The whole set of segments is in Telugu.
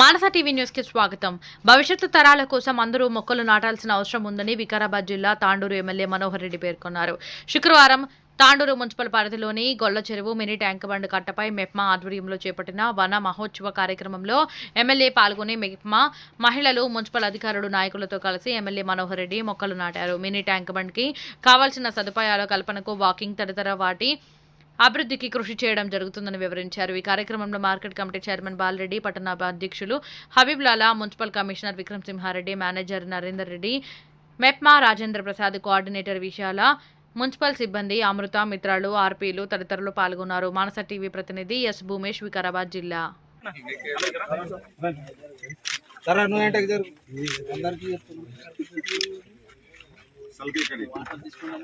మానస టీవీ న్యూస్కి స్వాగతం. భవిష్యత్తు తరాల కోసం అందరూ మొక్కలు నాటాల్సిన అవసరం ఉందని వికారాబాద్ జిల్లా తాండూరు ఎమ్మెల్యే మనోహర్ రెడ్డి పేర్కొన్నారు. శుక్రవారం తాండూరు మున్సిపల్ పరిధిలోని గొల్ల చెరువు మినీ ట్యాంక్ బండ్ కట్టపై మెప్మా ఆధ్వర్యంలో చేపట్టిన వన మహోత్సవ కార్యక్రమంలో ఎమ్మెల్యే పాల్గొని మెప్మా మహిళలు మున్సిపల్ అధికారులు నాయకులతో కలిసి ఎమ్మెల్యే మనోహర్ రెడ్డి మొక్కలు నాటారు. మినీ ట్యాంక్ బండ్కి కావాల్సిన సదుపాయాల కల్పనకు వాకింగ్ తదితర వాటి అభివృద్ధికి కృషి చేయడం జరుగుతుందని వివరించారు. ఈ కార్యక్రమంలో మార్కెట్ కమిటీ చైర్మన్ బాలరెడ్డి పట్టణ అధ్యక్షులు Habib Lala municipal commissioner Vikram Simhareddy manager Narender Reddy MEPMA Rajendra Prasad coordinator Vishala municipal సిబ్బంది అమృత మిత్రాలు ఆర్పీలు తదితరులు పాల్గొన్నారు. మానస టీవీ ప్రతినిధి ఎస్ భూమేష్ వికారాబాద్ జిల్లా. సరే నువ్వు అందరికీ చెప్తున్నా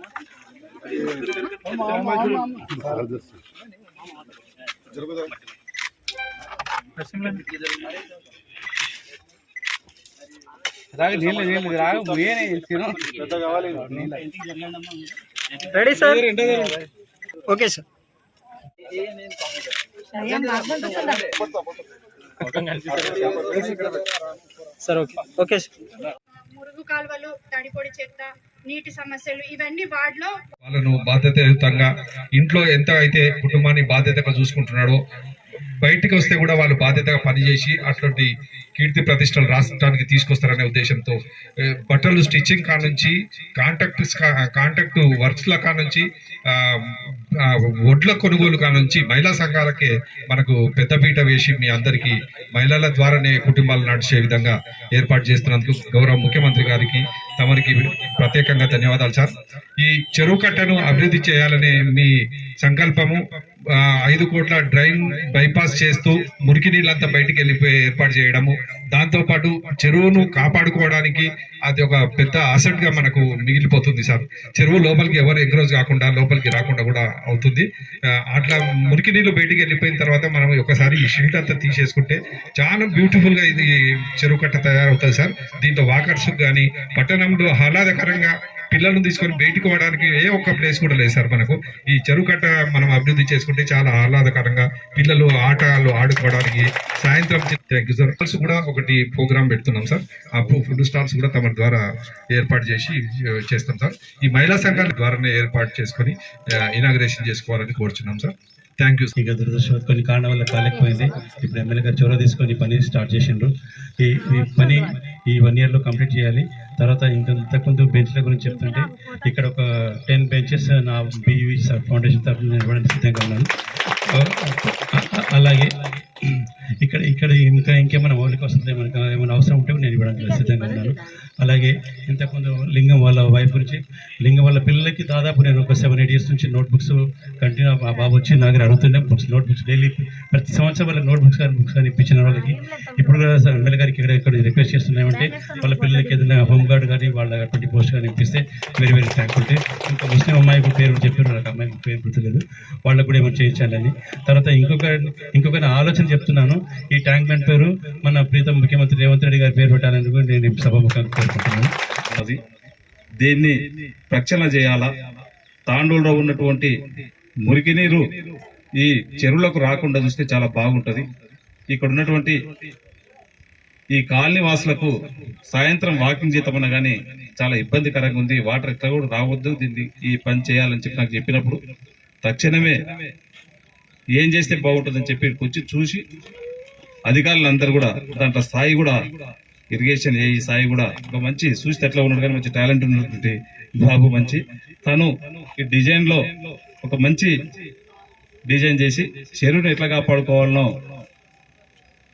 రాగు నీళ్ళు నీళ్ళు రాగు ఏనే తిను. Ready sir? Okay sir. Sir okay. Okay sir. మురుగు కాలువలు తడిపొడి చెత్త నీటి సమస్యలు ఇవన్నీ వార్డులో వాళ్ళను బాధ్యతయుతంగా ఇంట్లో ఎంత అయితే కుటుంబాన్ని బాధ్యతగా చూసుకుంటున్నాడో బయటికి వస్తే కూడా వాళ్ళు బాధ్యతగా పనిచేసి అటువంటి కీర్తి ప్రతిష్టలు రాష్ట్రానికి తీసుకొస్తారనే ఉద్దేశంతో బట్టలు స్టిచ్చింగ్ కా నుంచి కాంటాక్ట్ కాంటాక్ట్ వర్క్స్ల ల కా నుంచి ఒడ్ల కొనుగోలు నుంచి మహిళా సంఘాలకే మనకు పెద్దపీట వేసి మీ అందరికీ మహిళల ద్వారానే కుటుంబాలు నడిచే విధంగా ఏర్పాటు చేస్తున్నందుకు గౌరవ ముఖ్యమంత్రి గారికి తమరికి ప్రత్యేకంగా ధన్యవాదాలు సార్. ఈ చెరువు కట్టను అభివృద్ధి చేయాలనే మీ సంకల్పము ఐదు కోట్ల డ్రైన్ బైపాస్ చేస్తూ మురికి నీళ్ళంతా బయటికి వెళ్ళిపోయి ఏర్పాటు చేయడము దాంతోపాటు చెరువును కాపాడుకోవడానికి అది ఒక పెద్ద అసెట్గా మనకు మిగిలిపోతుంది సార్. చెరువు లోపలికి ఎవరు ఎగ్రోజ్ కాకుండా లోపలికి రాకుండా కూడా అవుతుంది. అట్లా మురికి నీళ్ళు బయటికి వెళ్ళిపోయిన తర్వాత మనం ఒకసారి ఈ షీట్ అంతా తీసేసుకుంటే చాలా బ్యూటిఫుల్గా ఇది చెరువు కట్ట తయారవుతుంది సార్. దీంతో వాకర్స్ కానీ పట్టణంలో ఆహ్లాదకరంగా పిల్లలను తీసుకొని బయటకు పోవడానికి ఏ ఒక్క ప్లేస్ కూడా లేదు సార్ మనకు. ఈ చెరువు కట్ట మనం అభివృద్ధి చేసుకుంటే చాలా ఆహ్లాదకరంగా పిల్లలు ఆటలు ఆడుకోవడానికి సాయంత్రం స్టాల్స్ కూడా ఒకటి ప్రోగ్రామ్ పెడుతున్నాం సార్. ఆ ఫుడ్ స్టాల్స్ కూడా తమ ద్వారా ఏర్పాటు చేసి చేస్తాం సార్. ఈ మహిళా సంఘాల ద్వారానే ఏర్పాటు చేసుకొని ఇనాగ్రేషన్ చేసుకోవాలని కోరుచున్నాం సార్. థ్యాంక్ యూ ఇక దురదృష్టం కొన్ని కారణాల వల్ల కాలేకపోయింది ఇప్పుడు ఎమ్మెల్యే గారు చొరవ తీసుకొని పని స్టార్ట్ చేసిండ్రు. ఈ ఈ పని ఈ వన్ ఇయర్లో కంప్లీట్ చేయాలి. తర్వాత ఇంకా ఇంతకుముందు బెంచ్ల గురించి చెప్తుంటే ఇక్కడ ఒక టెన్ బెంచెస్ నా బీవీ ఫౌండేషన్ తరఫున నేను ఇవ్వడానికి సిద్ధంగా ఉన్నాను. అలాగే ఇక్కడ ఇక్కడ ఇంకా ఇంకేమైనా మౌలిక వసతులు ఏమైనా ఏమైనా అవసరం ఉంటే నేను ఇవ్వడానికి సిద్ధంగా ఉన్నాను. నుంచి. లింగం వాళ్ళ పిల్లలకి దాదాపు నేను ఒక సెవెన్ ఎయిట్ ఇయర్స్ నుంచి నోట్బుక్స్ కంటిన్యూ మా బాబు వచ్చి నా దగ్గర అడుగుతుండే బుక్స్ నోట్బుక్స్ డైలీ ప్రతి సంవత్సరం వాళ్ళకి నోట్బుక్స్ కానీ బుక్స్ కానీ ఇప్పించిన వాళ్ళకి. ఇప్పుడు కూడా ఎమ్మెల్యే గారికి ఇక్కడ ఇక్కడ రిక్వెస్ట్ చేస్తున్నామంటే వాళ్ళ పిల్లలకి ఏదైనా హోమ్ గార్డ్ కానీ వాళ్ళ అటువంటి పోస్ట్ కానీ ఇప్పిస్తే వెరీ వెరీ థ్యాంక్ఫుల్ ఇంకా ముస్లిం అమ్మాయికి పేరు చెప్పారు నాకు అమ్మాయికి పేరు గుర్తులేదు. వాళ్ళకు కూడా ఏమైనా చేయించాలని. తర్వాత ఇంకొక ఇంకొక నా ఆలోచన చెప్తున్నాను. ఈ ట్యాంక్ బండ్ పేరు మన ప్రీతం ముఖ్యమంత్రి రేవంత్ రెడ్డి గారి పేరు పెట్టాలని కూడా నేను సభాముఖానికి కోరుకుంటున్నాను. అది దీన్ని ప్రక్షాళన చేయాలా? తాండూరులో ఉన్నటువంటి మురికి నీరు ఈ చెరువులకు రాకుండా చూస్తే చాలా బాగుంటుంది. ఇక్కడ ఉన్నటువంటి ఈ కాలనీ వాసులకు సాయంత్రం వాకింగ్ చేద్దామన్నా కానీ చాలా ఇబ్బందికరంగా ఉంది. వాటర్ ఎట్లా కూడా రావద్దు దీన్ని ఈ పని చేయాలని చెప్పి నాకు చెప్పినప్పుడు. తక్షణమే ఏం చేస్తే బాగుంటుందని చెప్పి వచ్చి చూసి అధికారులందరూ కూడా దాంట్లో స్థాయి కూడా ఇరిగేషన్ ఏ సాయి కూడా ఒక మంచి చూస్తే ఎట్లా ఉన్నాడు కానీ మంచి టాలెంట్ ఉన్నటువంటి బాబు మంచి. తను ఈ డిజైన్లో ఒక మంచి డిజైన్ చేసి చెరువును ఎట్లా కాపాడుకోవాలనో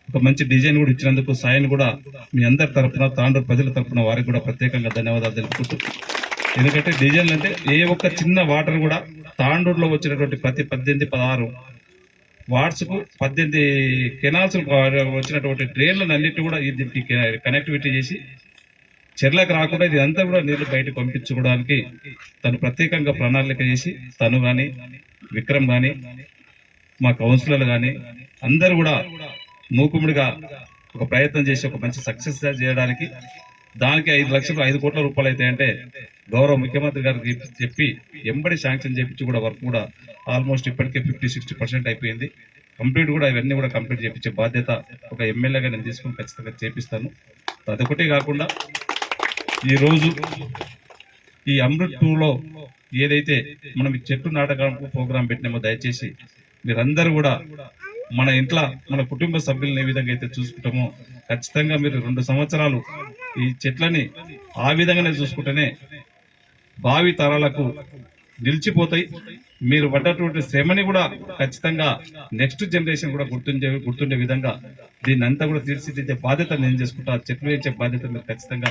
ఒక మంచి డిజైన్ కూడా ఇచ్చినందుకు సాయిని కూడా మీ అందరి తరపున తాండ్రు ప్రజల తరపున వారికి కూడా ప్రత్యేకంగా ధన్యవాదాలు తెలుపుతూ ఎందుకంటే డిజైన్లు అంటే ఏ ఒక్క చిన్న వాటర్ కూడా తాండూరులో వచ్చినటువంటి ప్రతి పద్దెనిమిది పదహారు వార్డ్స్కు పద్దెనిమిది కెనాల్స్ వచ్చినటువంటి డ్రైన్లను అన్నిటి కూడా దీనికి కనెక్టివిటీ చేసి చెర్లకు రాకుండా ఇది అంతా కూడా నీళ్ళు బయటకు పంపించుకోవడానికి తను ప్రత్యేకంగా ప్రణాళిక చేసి తను గాని విక్రమ్ గాని మా కౌన్సిలర్లు కానీ అందరూ కూడా మూకుముడిగా ఒక ప్రయత్నం చేసి ఒక మంచి సక్సెస్ చేయడానికి దానికి ఐదు లక్షలు ఐదు కోట్ల రూపాయలు అయితే అంటే గౌరవ ముఖ్యమంత్రి గారికి చెప్పి ఎంబడి శాంక్షన్ చేపించి కూడా వర్క్ కూడా ఆల్మోస్ట్ ఇప్పటికే ఫిఫ్టీ సిక్స్టీ పర్సెంట్ అయిపోయింది. కంప్లీట్ కూడా ఇవన్నీ కూడా కంప్లీట్ చేయించే బాధ్యత ఒక ఎమ్మెల్యేగా నేను తీసుకుని ఖచ్చితంగా చేపిస్తాను. అదొకటే కాకుండా ఈరోజు ఈ అమృత్ టూలో ఏదైతే మనం ఈ చెట్టు నాటకాలకు ప్రోగ్రాం పెట్టినామో దయచేసి మీరందరూ కూడా మన ఇంట్లో మన కుటుంబ సభ్యులను ఏ విధంగా అయితే చూసుకుంటామో ఖచ్చితంగా మీరు రెండు సంవత్సరాలు ఈ చెట్లని ఆ విధంగానే చూసుకుంటేనే భావి తరాలకు నిలిచిపోతాయి. మీరు పడ్డటువంటి శ్రమని కూడా ఖచ్చితంగా నెక్స్ట్ జనరేషన్ కూడా గుర్తుండే గుర్తుండే విధంగా దీన్ని అంతా కూడా తీర్చిదిద్దే బాధ్యత నేను చేసుకుంటా చెట్లు వేయించే బాధ్యత మీరు ఖచ్చితంగా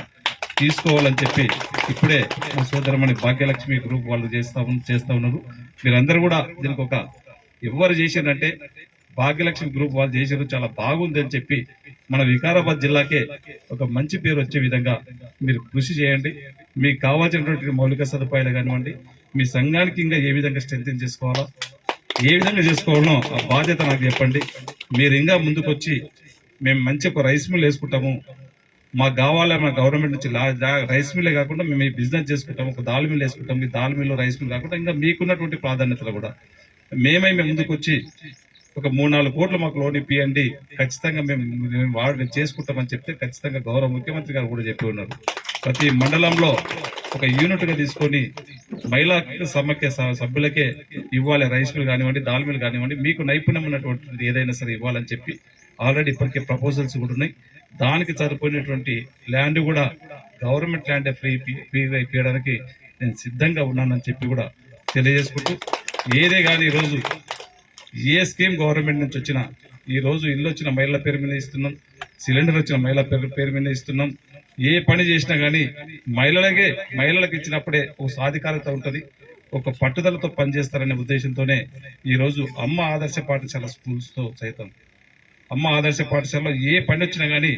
తీసుకోవాలని చెప్పి ఇప్పుడే మా సోదరమణి భాగ్యలక్ష్మి గ్రూప్ వాళ్ళు చేస్తా చేస్తా ఉన్నారు. మీరందరూ కూడా దీనికి ఒక ఎవరు చేశారంటే భాగ్యలక్ష్మి గ్రూప్ వాళ్ళు చేసారు చాలా బాగుంది అని చెప్పి మన వికారాబాద్ జిల్లాకే ఒక మంచి పేరు వచ్చే విధంగా మీరు కృషి చేయండి. మీకు కావాల్సినటువంటి మౌలిక సదుపాయాలు కానివ్వండి మీ సంఘానికి ఇంకా ఏ విధంగా స్ట్రెంగ్ చేసుకోవాలో ఏ విధంగా చేసుకోవాలో ఆ బాధ్యత నాకు చెప్పండి. మీరు ఇంకా ముందుకొచ్చి మేము మంచి ఒక రైస్ మిల్ వేసుకుంటాము. మాకు కావాలి మా గవర్నమెంట్ నుంచి లా- రైస్ మిల్లే కాకుండా మేము ఈ బిజినెస్ చేసుకుంటాము ఒక దాల్ మిల్ వేసుకుంటాం ఈ దాల్ మిల్ రైస్ మిల్ కాకుండా ఇంకా మీకున్నటువంటి ప్రాధాన్యతలు కూడా. మేమై మేము ముందుకు వచ్చి ఒక మూడు నాలుగు కోట్లు మాకు లోన్ ఇప్పియండి. ఖచ్చితంగా మేము మేము వాడు మేము చేసుకుంటామని చెప్తే ఖచ్చితంగా గౌరవ ముఖ్యమంత్రి గారు కూడా చెప్పి ఉన్నారు. ప్రతి మండలంలో ఒక యూనిట్గా తీసుకొని మహిళా సమ్మక్య స- సభ్యులకే ఇవ్వాలి. రైస్ మిల్ కానివ్వండి దాల్ మిల్ కానివ్వండి మీకు నైపుణ్యం ఉన్నటువంటి ఏదైనా సరే ఇవ్వాలని చెప్పి ఆల్రెడీ ఇప్పటికే ప్రపోజల్స్ కూడా ఉన్నాయి. దానికి సరిపోయినటువంటి ల్యాండ్ కూడా గవర్నమెంట్ ల్యాండ్ ఫ్రీ ఫ్రీగా ఇప్పించడానికి నేను సిద్ధంగా ఉన్నానని చెప్పి కూడా తెలియజేసుకుంటూ ఏదే కానీ ఈరోజు ఏ స్కీమ్ గవర్నమెంట్ నుంచి వచ్చినా ఈరోజు ఇల్లు వచ్చిన మహిళల పేరు మీద ఇస్తున్నాం సిలిండర్ వచ్చిన మహిళల పేరు పేరు మీద ఇస్తున్నాం. ఏ పని చేసినా కానీ మహిళలకే మహిళలకు ఇచ్చినప్పుడే ఒక సాధికారత ఉంటుంది. ఒక పట్టుదలతో పనిచేస్తారనే ఉద్దేశంతోనే ఈరోజు అమ్మ ఆదర్శ పాఠశాల స్కూల్స్తో సైతం. అమ్మ ఆదర్శ పాఠశాలలో ఏ పని వచ్చినా కానీ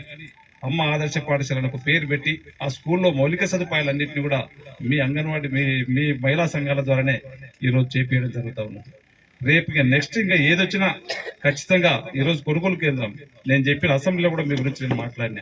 అమ్మ ఆదర్శ పాఠశాల అని ఒక పేరు పెట్టి ఆ స్కూల్లో మౌలిక సదుపాయాలన్నింటినీ కూడా మీ అంగన్వాడీ మీ మీ మహిళా సంఘాల ద్వారానే ఈరోజు రోజు చేపించడం జరుగుతూ ఉన్నది. రేపు ఇంకా నెక్స్ట్ ఇంకా ఏదొచ్చినా ఖచ్చితంగా ఈరోజు కొనుగోలు కేంద్రం. నేను చెప్పిన అసెంబ్లీలో కూడా మీ గురించి నేను మాట్లాడినా.